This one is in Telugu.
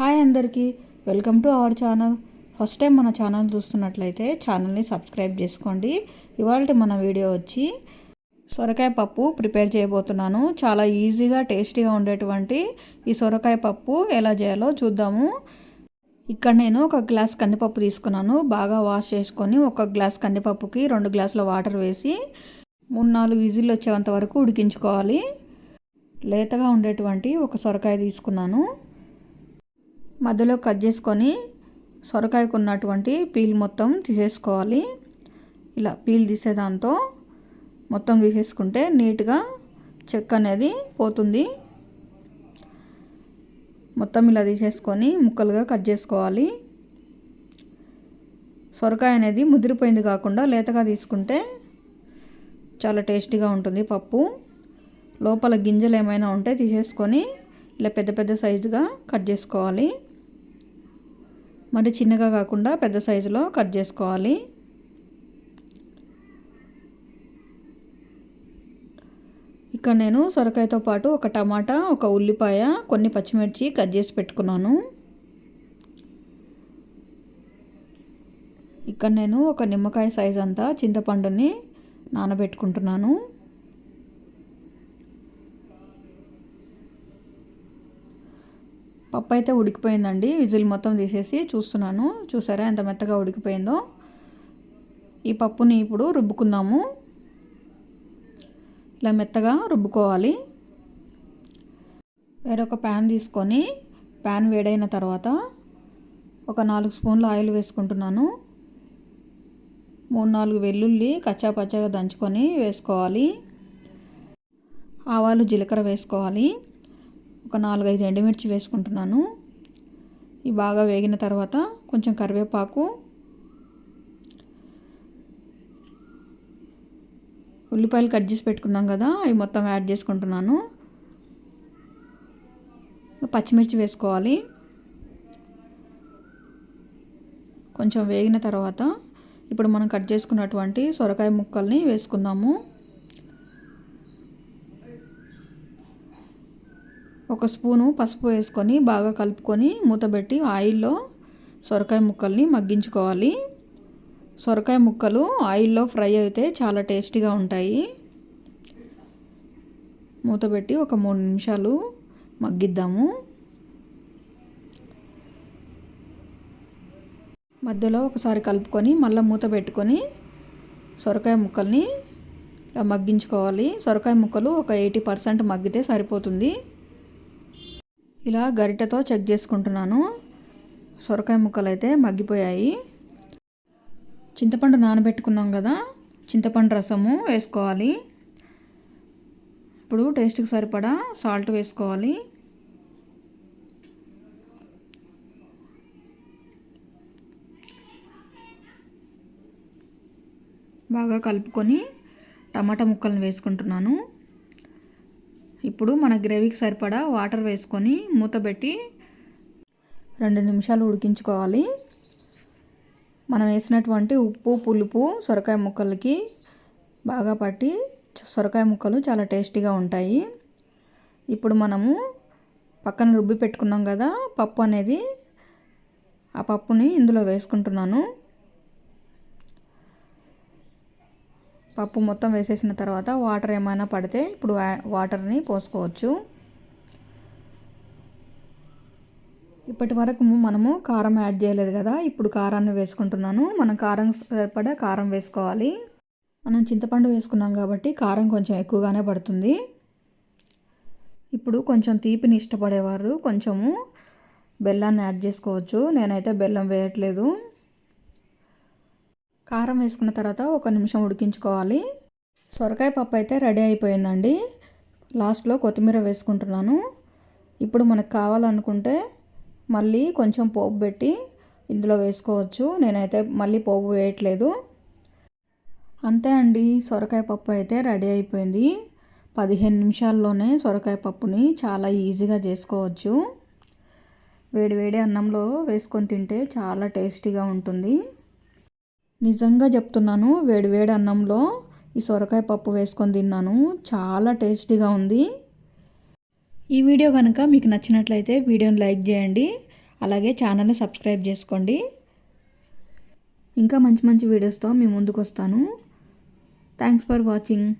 హాయ్ అందరికీ welcome to our channel. First time మన ఛానల్ చూస్తున్నట్లయితే ఛానల్ని సబ్స్క్రైబ్ చేసుకోండి. ఇవాళ మన వీడియో వచ్చి సొరకాయ పప్పు ప్రిపేర్ చేయబోతున్నాను. చాలా ఈజీగా టేస్టీగా ఉండేటువంటి ఈ సొరకాయ పప్పు ఎలా చేయాలో చూద్దాము. ఇక్కడ నేను ఒక గ్లాస్ కందిపప్పు తీసుకున్నాను. బాగా వాష్ చేసుకొని ఒక గ్లాస్ కందిపప్పుకి రెండు గ్లాసుల వాటర్ వేసి మూడు నాలుగు విజిల్లు వచ్చేంత వరకు ఉడికించుకోవాలి. లేతగా ఉండేటువంటి ఒక సొరకాయ తీసుకున్నాను. మధ్యలో కట్ చేసుకొని సొరకాయకు ఉన్నటువంటి పీల్ మొత్తం తీసేసుకోవాలి. ఇలా పీల్ తీసేదాంతో మొత్తం తీసేసుకుంటే నీట్గా చెక్క అనేది పోతుంది. మొత్తం ఇలా తీసేసుకొని ముక్కలుగా కట్ చేసుకోవాలి. సొరకాయ అనేది ముదిరిపోయింది కాకుండా లేతగా తీసుకుంటే చాలా టేస్టీగా ఉంటుంది పప్పు. లోపల గింజలు ఏమైనా ఉంటే తీసేసుకొని ఇలా పెద్ద పెద్ద సైజుగా కట్ చేసుకోవాలి. మరి చిన్నగా కాకుండా పెద్ద సైజులో కట్ చేసుకోవాలి. ఇక్కడ నేను సొరకాయతో పాటు ఒక టమాటా ఒక ఉల్లిపాయ కొన్ని పచ్చిమిర్చి కట్ చేసి పెట్టుకున్నాను. ఇక్కడ నేను ఒక నిమ్మకాయ సైజ్ అంతా చింతపండుని నానబెట్టుకుంటున్నాను. పప్పు అయితే ఉడికిపోయిందండి. విజిల్ మొత్తం తీసేసి చూస్తున్నాను. చూసారా ఎంత మెత్తగా ఉడికిపోయిందో? ఈ పప్పుని ఇప్పుడు రుబ్బుకుందాము. ఇలా మెత్తగా రుబ్బుకోవాలి. వేరొక ప్యాన్ తీసుకొని ప్యాన్ వేడైన తర్వాత ఒక నాలుగు స్పూన్లు ఆయిల్ వేసుకుంటున్నాను. మూడు నాలుగు వెల్లుల్లి కచ్చా పచ్చగా దంచుకొని వేసుకోవాలి. ఆవాలు జీలకర్ర వేసుకోవాలి. ఒక నాలుగైదు ఎండుమిర్చి వేసుకుంటున్నాను. ఇవి బాగా వేగిన తర్వాత కొంచెం కరివేపాకు ఉల్లిపాయలు కట్ చేసి పెట్టుకున్నాం కదా అవి మొత్తం యాడ్ చేసుకుంటున్నాను. పచ్చిమిర్చి వేసుకోవాలి. కొంచెం వేగిన తర్వాత ఇప్పుడు మనం కట్ చేసుకున్నటువంటి సొరకాయ ముక్కల్ని వేసుకుందాము. ఒక స్పూను పసుపు వేసుకొని బాగా కలుపుకొని మూతబెట్టి ఆయిల్లో సొరకాయ ముక్కల్ని మగ్గించుకోవాలి. సొరకాయ ముక్కలు ఆయిల్లో ఫ్రై అయితే చాలా టేస్టీగా ఉంటాయి. మూతబెట్టి ఒక మూడు నిమిషాలు మగ్గిద్దాము. మధ్యలో ఒకసారి కలుపుకొని మళ్ళీ మూత పెట్టుకొని సొరకాయ ముక్కల్ని మగ్గించుకోవాలి. సొరకాయ ముక్కలు ఒక ఎయిటీ పర్సెంట్ మగ్గితే సరిపోతుంది. ఇలా గరిటెతో చెక్ చేసుకుంటున్నాను. సొరకాయ ముక్కలు అయితే మగ్గిపోయాయి. చింతపండు నానబెట్టుకున్నాం కదా చింతపండు రసము వేసుకోవాలి. ఇప్పుడు టేస్ట్కి సరిపడా సాల్ట్ వేసుకోవాలి. బాగా కలుపుకొని టమాటా ముక్కలను వేసుకుంటున్నాను. ఇప్పుడు మన గ్రేవీకి సరిపడా వాటర్ వేసుకొని మూత పెట్టి రెండు నిమిషాలు ఉడికించుకోవాలి. మనం వేసినటువంటి ఉప్పు పులుపు సొరకాయ ముక్కలకి బాగా పట్టి సొరకాయ ముక్కలు చాలా టేస్టీగా ఉంటాయి. ఇప్పుడు మనము పక్కన రుబ్బి పెట్టుకున్నాం కదా పప్పు అనేది ఆ పప్పుని ఇందులో వేసుకుంటున్నాను. పప్పు మొత్తం వేసేసిన తర్వాత వాటర్ ఏమైనా పడితే ఇప్పుడు వాటర్ని పోసుకోవచ్చు. ఇప్పటి వరకు మనము కారం యాడ్ చేయలేదు కదా ఇప్పుడు కారాన్ని వేసుకుంటున్నాను. మనం కారం సరిపడా కారం వేసుకోవాలి. మనం చింతపండు వేసుకున్నాం కాబట్టి కారం కొంచెం ఎక్కువగానే పడుతుంది. ఇప్పుడు కొంచెం తీపిని ఇష్టపడేవారు కొంచెము బెల్లాన్ని యాడ్ చేసుకోవచ్చు. నేనైతే బెల్లం వేయట్లేదు. కారం వేసుకున్న తర్వాత ఒక నిమిషం ఉడికించుకోవాలి. సొరకాయ పప్పు అయితే రెడీ అయిపోయిందండి. లాస్ట్లో కొత్తిమీర వేసుకుంటున్నాను. ఇప్పుడు మనకు కావాలనుకుంటే మళ్ళీ కొంచెం పోపు పెట్టి ఇందులో వేసుకోవచ్చు. నేనైతే మళ్ళీ పోపు వేయట్లేదు. అంతే అండి. సొరకాయ పప్పు అయితే రెడీ అయిపోయింది. పదిహేను నిమిషాల్లోనే సొరకాయ పప్పుని చాలా ఈజీగా చేసుకోవచ్చు. వేడి వేడి అన్నంలో వేసుకొని తింటే చాలా టేస్టీగా ఉంటుంది. నిజంగా చెప్తున్నాను వేడి వేడి అన్నంలో ఈ సొరకాయ పప్పు వేసుకొని తిన్నాను. చాలా టేస్టీగా ఉంది. ఈ వీడియో కనుక మీకు నచ్చినట్లయితే వీడియోని లైక్ చేయండి అలాగే ఛానల్ని సబ్స్క్రైబ్ చేసుకోండి. ఇంకా మంచి మంచి వీడియోస్తో మీ ముందుకు వస్తాను థ్యాంక్స్ ఫర్ వాచింగ్.